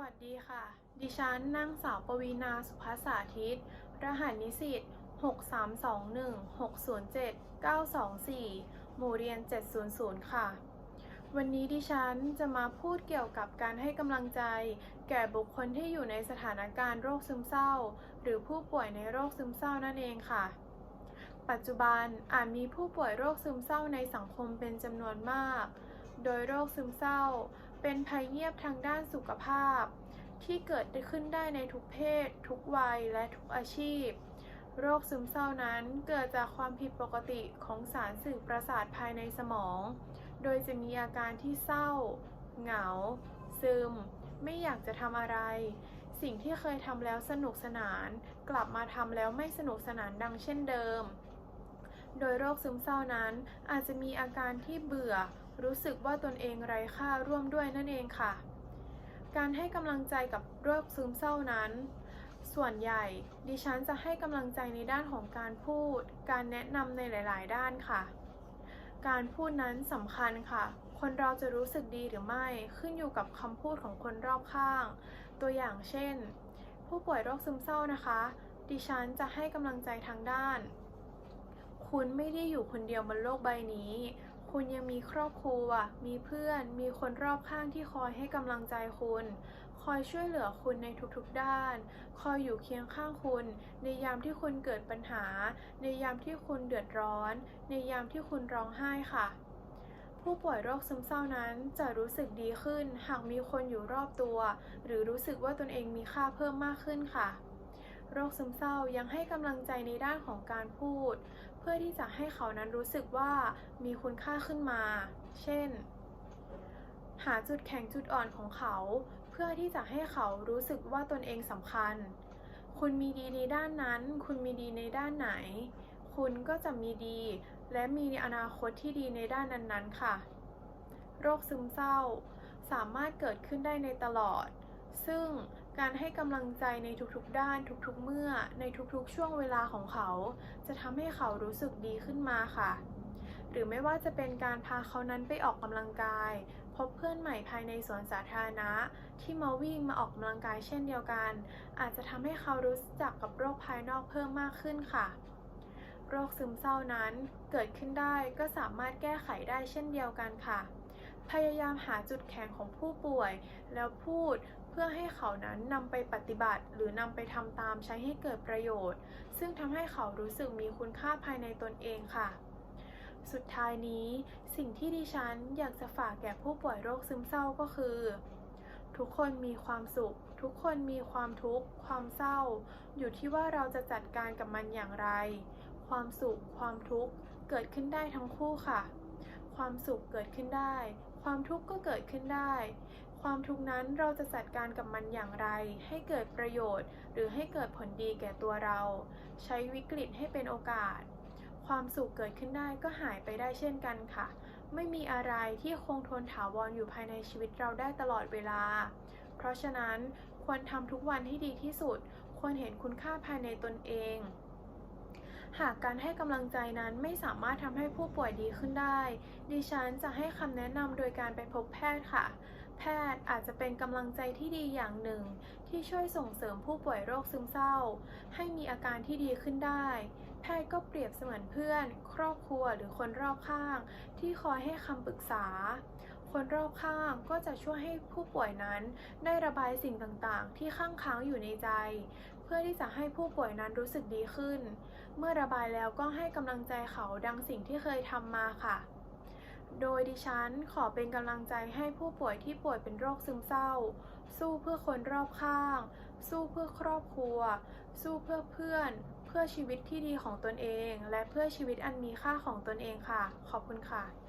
วัสดีค่ะ ดิฉันนางสาวปวีนาสุภาสาธิต รหัสนิสิต6321607-924 หมู่เรียน 700 ค่ะ วันนี้ดิฉันจะมาพูดเกี่ยวกับการให้กำลังใจ แก่บุคคลที่อยู่ในสถานการณ์โรคซึมเศร้า หรือผู้ป่วยในโรคซึมเศร้านั่นเองค่ะ ปัจจุบันอาจมีผู้ป่วยโรคซึมเศร้าในสังคมเป็นจำนวนมาก โดยโรคซึมเศร้า เป็นภัยเงียบทางด้านสุขภาพ ที่เกิดขึ้นได้ในทุกเพศ ทุกวัยและทุกอาชีพ โรคซึมเศร้านั้นเกิดจากความผิดปกติของสารสื่อประสาทภายในสมอง โดยจะมีอาการที่เศร้า เหงา ซึม ไม่อยากจะทำอะไร สิ่งที่เคยทำแล้วสนุกสนาน กลับมาทำแล้วไม่สนุกสนานดังเช่นเดิม โดยโรคซึมเศร้านั้นอาจจะมีอาการที่เบื่อ รู้สึกว่าตนเองไร้ค่าร่วมด้วยนั่นเองค่ะ การให้กำลังใจกับโรคซึมเศร้านั้น ส่วนใหญ่ดิฉันจะให้กำลังใจในด้านของการพูด การแนะนำในหลาย ๆ ด้านค่ะ การพูดนั้นสำคัญค่ะ คนเราจะรู้สึกดีหรือไม่ขึ้นอยู่กับคำพูดของคนรอบข้าง ตัวอย่างเช่น ผู้ป่วยโรคซึมเศร้านะคะ ดิฉันจะให้กำลังใจทางด้าน คุณไม่ได้อยู่คนเดียวบนโลกใบนี้ คุณยังมีครอบครัว มีเพื่อน มีคนรอบข้างที่คอยให้กำลังใจคุณ คอยช่วยเหลือคุณในทุกๆด้าน คอยอยู่เคียงข้างคุณ ในยามที่คุณเกิดปัญหา ในยามที่คุณเดือดร้อน ในยามที่คุณร้องไห้ค่ะ ผู้ป่วยโรคซึมเศร้านั้นจะรู้สึกดีขึ้น หากมีคนอยู่รอบตัว หรือรู้สึกว่าตนเองมีค่าเพิ่มมากขึ้นค่ะ โรคซึมเศร้ายังให้กำลังใจในด้านของการพูด เพื่อที่จะให้เขานั้นรู้สึกว่ามีคุณค่าขึ้นมา เช่น หาจุดแข็งจุดอ่อนของเขา เพื่อที่จะให้เขารู้สึกว่าตนเองสำคัญ คุณมีดีในด้านนั้น คุณมีดีในด้านไหน คุณก็จะมีดี และมีอนาคตที่ดีในด้านนั้นๆ ค่ะ โรคซึมเศร้า สามารถเกิดขึ้นได้ในตลอด ซึ่ง การให้กำลังใจในทุกๆด้านทุกๆเมื่อ ในทุกๆช่วงเวลาของเขา จะทำให้เขารู้สึกดีขึ้นมาค่ะ หรือไม่ว่าจะเป็นการพาเขานั้นไปออกกำลังกาย พบเพื่อนใหม่ภายในสวนสาธารณะ ที่มาวิ่งมาออกกำลังกายเช่นเดียวกัน อาจจะทำให้เขารู้จักกับโรคภายนอกเพิ่มมากขึ้นค่ะ โรคซึมเศร้านั้นเกิดขึ้นได้ก็สามารถแก้ไขได้เช่นเดียวกันค่ะพยายามหาจุดแข็งของผู้ป่วย แล้วพูด เพื่อให้เขานั้นนำไปปฏิบัติหรือนำไปทำตามใช้ให้เกิดประโยชน์ ซึ่งทำให้เขารู้สึกมีคุณค่าภายในตนเองค่ะ สุดท้ายนี้สิ่งที่ดิฉันอยากจะฝากแก่ผู้ป่วยโรคซึมเศร้าก็คือ ทุกคนมีความสุข ทุกคนมีความทุกข์ ความเศร้า อยู่ที่ว่าเราจะจัดการกับมันอย่างไร ความสุข ความทุกข์เกิดขึ้นได้ทั้งคู่ค่ะ ความสุขเกิดขึ้นได้ ความทุกข์ก็เกิดขึ้นได้ ความทุกข์นั้นเราจะจัดการกับมันอย่างไร ให้เกิดประโยชน์ หรือให้เกิดผลดีแก่ตัวเรา ใช้วิกฤตให้เป็นโอกาส ความสุขเกิดขึ้นได้ก็หายไปได้เช่นกันค่ะ ไม่มีอะไรที่คงทนถาวรอยู่ภายในชีวิตเราได้ตลอดเวลา เพราะฉะนั้นควรทำทุกวันให้ดีที่สุด ควรเห็นคุณค่าภายในตนเอง หากการให้กำลังใจนั้นไม่สามารถทำให้ผู้ป่วยดีขึ้นได้ ดิฉันจะให้คำแนะนำโดยการไปพบแพทย์ค่ะ แพทย์อาจจะเป็นกำลังใจที่ดีอย่างหนึ่ง ที่ช่วยส่งเสริมผู้ป่วยโรคซึมเศร้า ให้มีอาการที่ดีขึ้นได้ แพทย์ก็เปรียบเสมือนเพื่อน ครอบครัวหรือคนรอบข้าง ที่คอยให้คำปรึกษา คนรอบข้างก็จะช่วยให้ผู้ป่วยนั้นได้ระบายสิ่งต่างๆ ที่ข้างค้างอยู่ในใจ เพื่อที่จะให้ผู้ป่วยนั้นรู้สึกดีขึ้น เมื่อระบายแล้วก็ให้กำลังใจเขาดังสิ่งที่เคยทำมาค่ะ โดยดิฉันขอเป็นกำลังใจให้ผู้ป่วยที่ป่วยเป็นโรคซึมเศร้า สู้เพื่อคนรอบข้าง สู้เพื่อครอบครัว สู้เพื่อเพื่อน เพื่อชีวิตที่ดีของตนเอง และเพื่อชีวิตอันมีค่าของตนเองค่ะ ขอบคุณค่ะ